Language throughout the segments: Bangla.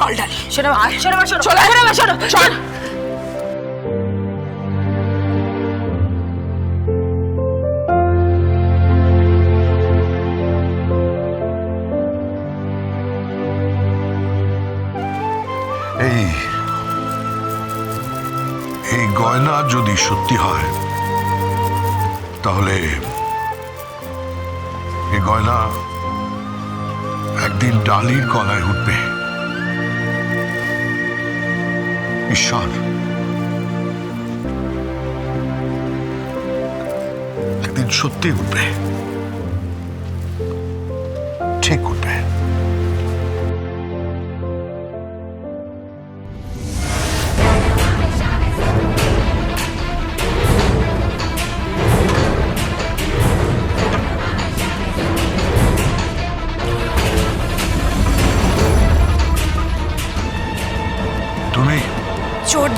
চল ডালি। শোনো শোনো শোনো চলে। শোনো শোনো। চল। এই এই গয়না যদি সত্যি হয় তাহলে এই গয়না একদিন ডালির গলায় উঠবে। ঈশ্বর। একদিন সত্যি উঠবে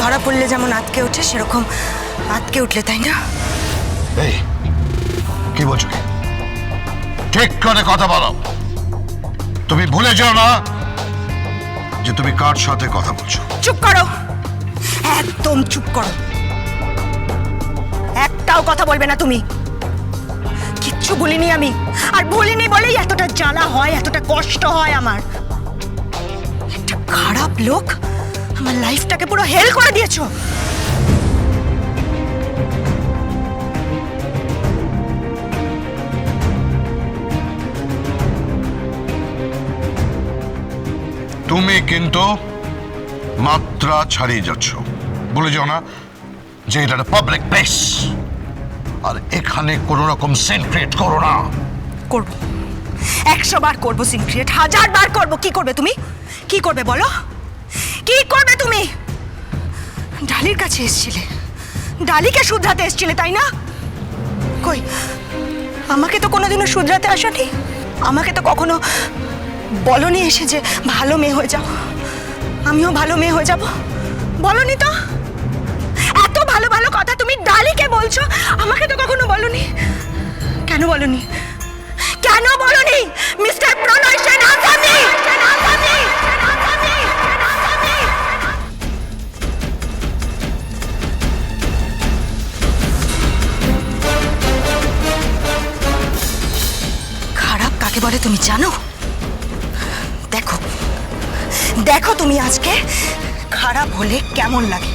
ধরা পড়লে যেমন আটকে ওঠে সেরকম আটকে উঠলে তাই না? এই কি বলছো ঠিক করে কথা বলো। তুমি ভুলে যাও না যে তুমি কার সাথে কথা বলছো। চুপ করো। একদম চুপ করো। একটাও কথা বলবে না তুমি। কিচ্ছু বলিনি আমি। আর বলিনি বলেই এতটা জ্বালা হয় এতটা কষ্ট হয় আমার। একটা খারাপ লোক আমার লাইফটাকে পুরো হেল করে দিয়েছ। তুমি কিন্তু মাত্রা ছাড়িয়ে যাচ্ছ। বলে যাও না যে এটা পাবলিক প্লেস আর এখানে কোনো রকম সেন্ট ক্রিয়েট করো না। করব। একশো বার করব সিনক্রিয়েট হাজার বার করব। কি করবে তুমি? কি করবে বলো? কি করবে তুমি? ডালির কাছে এসেছিলে। ডালিকে শুধরাতে এসেছিলে, তাই না? কই, আমাকে তো কোনোদিনও শুধরাতে আসনি? আমাকে তো কখনো বলনি এসে যে ভালো মেয়ে হয়ে যাও। আমিও ভালো মেয়ে হয়ে যাব। বলনি তো? এত ভালো ভালো কথা তুমি ডালিকে বলছো, আমাকে তো কখনো বলনি। কেন বলনি? কেন বলনি? মিস্টার প্রণয় সেন আসামি! বলে তুমি জানো? দেখো। দেখো তুমি আজকে খারাপ হলে কেমন লাগে।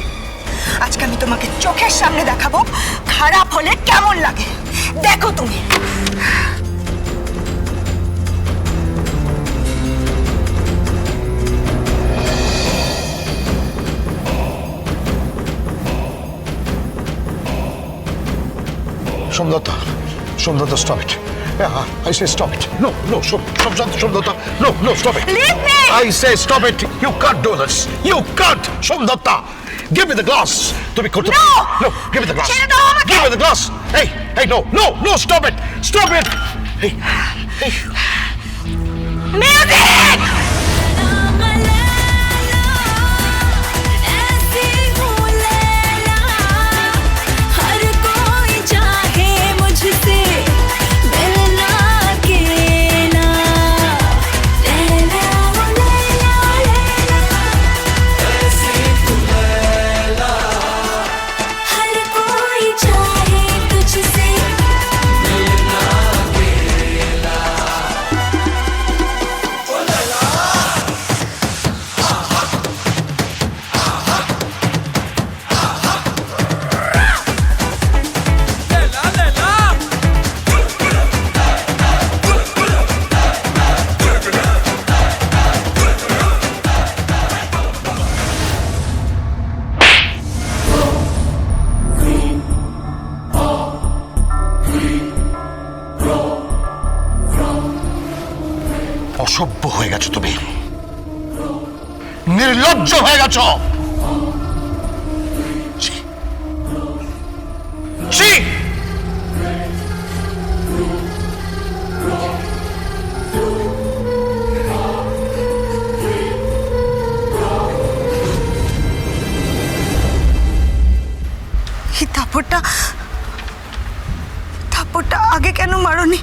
আজকে আমি তোমাকে চোখের সামনে দেখাবো খারাপ হলে কেমন লাগে। দেখো তুমি। Somdata, Somdata, stop it. Yeah, I say stop it. No, no, Somdata, Somdata, no, no, stop it. Leave me! I say stop it. You can't do this. You can't, Somdata. Give me the glass. তুমি করতে No! No, give me the glass. ছেড়ে দাও আমাকে! Give me the glass. Hey, hey, no, no, no, stop it. Stop it. Hey, hey. Music অসভ্য হয়ে গেছো তুমি। নির্লজ্জ হয়ে গেছো। থাপ্পড়টা থাপ্পড়টা আগে কেন মারনি?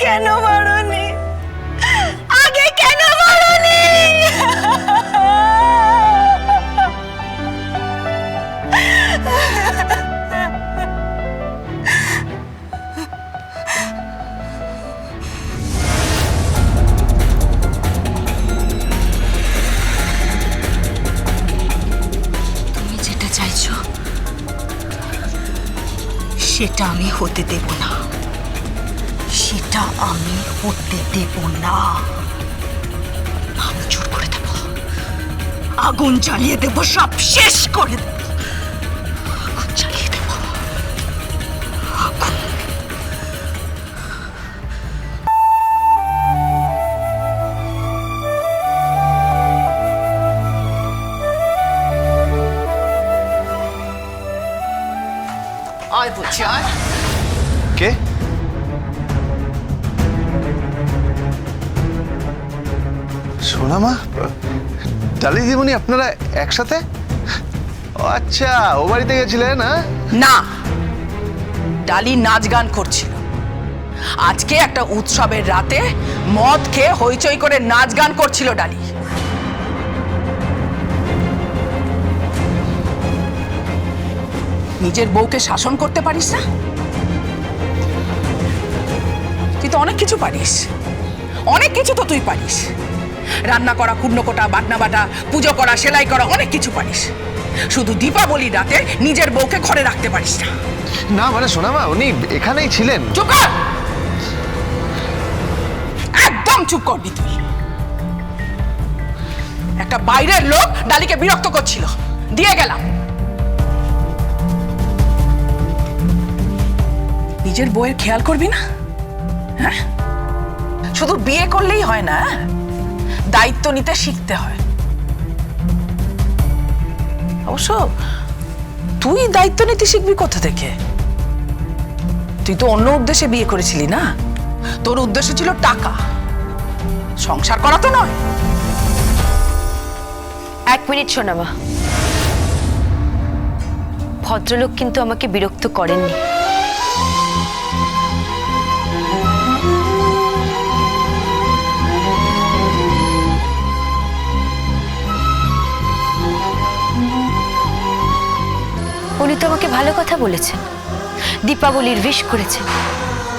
কেন মারনি? আগে কেন মারনি? তুমি যেটা চাইছো সেটা আমি হতে দেব না। সেটা আমি হতে দেব না। আমি জোর করে দেব। আগুন জ্বালিয়ে দেব, সব শেষ করে দেব। সোনামা ডালি দিদিমণি আপনারা একসাথে? আচ্ছা ও বাড়িতে গেছিলেন হ্যাঁ? না। ডালি নাচ গান করছিল। আজকে একটা উৎসবের রাতে মদ খেয়ে হইচই করে নাচ গান করছিল ডালি। নিজের বউকে শাসন করতে পারিস না? তুই তো অনেক কিছু পারিস। অনেক কিছু তো তুই পারিস। রান্না করা কুণ্ড কোটা বাটনা বাটা পুজো করা সেলাই করা অনেক কিছু পারিস। শুধু দীপাবলির রাতে নিজের বউকে ঘরে রাখতে পারিস না। না মানে সোনামা উনি এখানেই ছিলেন। চুপ কর! একদম চুপ করবি তুই। একটা বাইরের লোক ডালিকে বিরক্ত করছিল। দিয়ে গেলাম। নিজের বউয়ের খেয়াল করবি না? হ্যাঁ? শুধু বিয়ে করলেই হয় না হ্যাঁ? দায়িত্ব নিতে শিখতে হয়। অবশ্য তুই দায়িত্ব নিতে শিখবি কোথা থেকে? তুই তো অন্য উদ্দেশ্যে বিয়ে করেছিলি না? তোর উদ্দেশ্য ছিল টাকা। সংসার করা তো নয়। এক মিনিট শোনামা ভদ্রলোক কিন্তু আমাকে বিরক্ত করেননি। উনি তো আমাকে ভালো কথা বলেছেন। দীপাবলির উইশ করেছেন।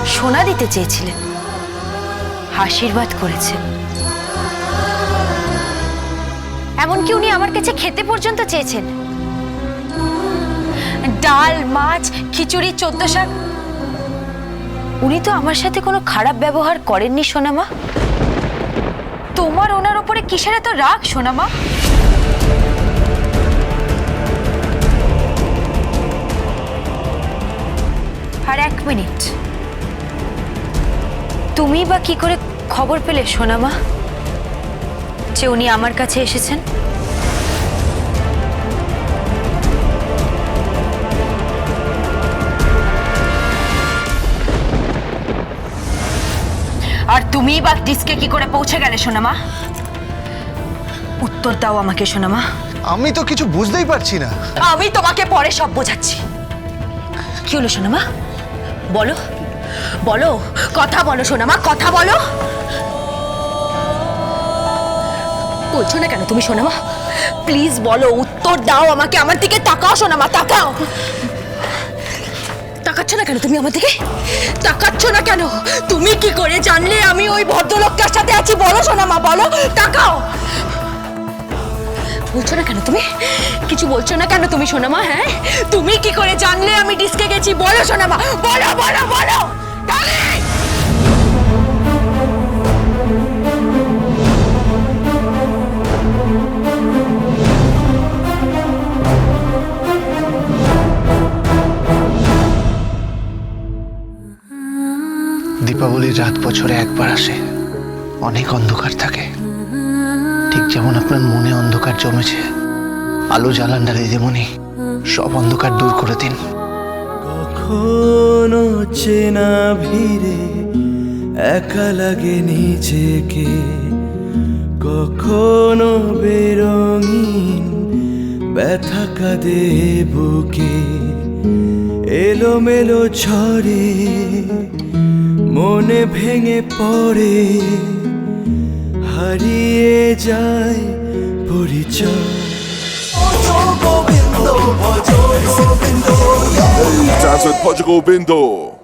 সোনা দিতে চেয়েছিলেন। আশীর্বাদ করেছেন। এমনকি উনি আমার কাছে খেতে পর্যন্ত চেয়েছেন। ডাল, মাছ, খিচুড়ি চোদ্দ শাক উনি তো আমার সাথে কোনো খারাপ ব্যবহার করেননি, সোনামা। তোমার ওনার ওপরে কিসের এত রাগ, সোনামা? আর এক মিনিট। তুমি বা কি করে খবর পেলে সোনামা? যে উনি আমার কাছে এসেছেন? আর তুমি বা ডিস্কে কি করে পৌঁছে গেলে সোনামা? উত্তর দাও আমাকে সোনামা। আমি তো কিছু বুঝতেই পারছি না। আমি তোমাকে পরে সব বোঝাচ্ছি। কি হলো সোনামা? বলো বলো, কথা বলো সোনামা কথা বলো। বলছো না কেন তুমি সোনামা প্লিজ বলো, উত্তর দাও আমাকে, আমার দিকে তাকাও সোনামা তাকাও। তাকাচ্ছ না কেন তুমি আমার দিকে? তাকাচ্ছ না কেন? তুমি কি করে জানলে আমি ওই ভদ্রলোকটার সাথে আছি? বলো সোনামা বলো, তাকাও। বলছো না কেন তুমি? কিছু বলছো না কেন তুমি, সোনামা হ্যাঁ? তুমি কি করে জানলে আমি ডিস্কে গেছি? বলো, সোনামা, বলো বলো বলো! দীপাবলির রাত বছরে একবার আসে। অনেক অন্ধকার থাকে। ঠিক যেমন আপনার মনে অন্ধকার জমেছে, আলো জ্বালান ডালি দিদিমণি সব অন্ধকার দূর করে দিন। কখনো চেনা ভিড়ে একা লাগে নিজেকে, কখনো বেরঙিন ব্যথা কাঁদে বুকে, এলোমেলো ঝরে মনে ভেঙে পড়ে। হারিয়ে যায় পরিচয় Dance with Portugal Bindo.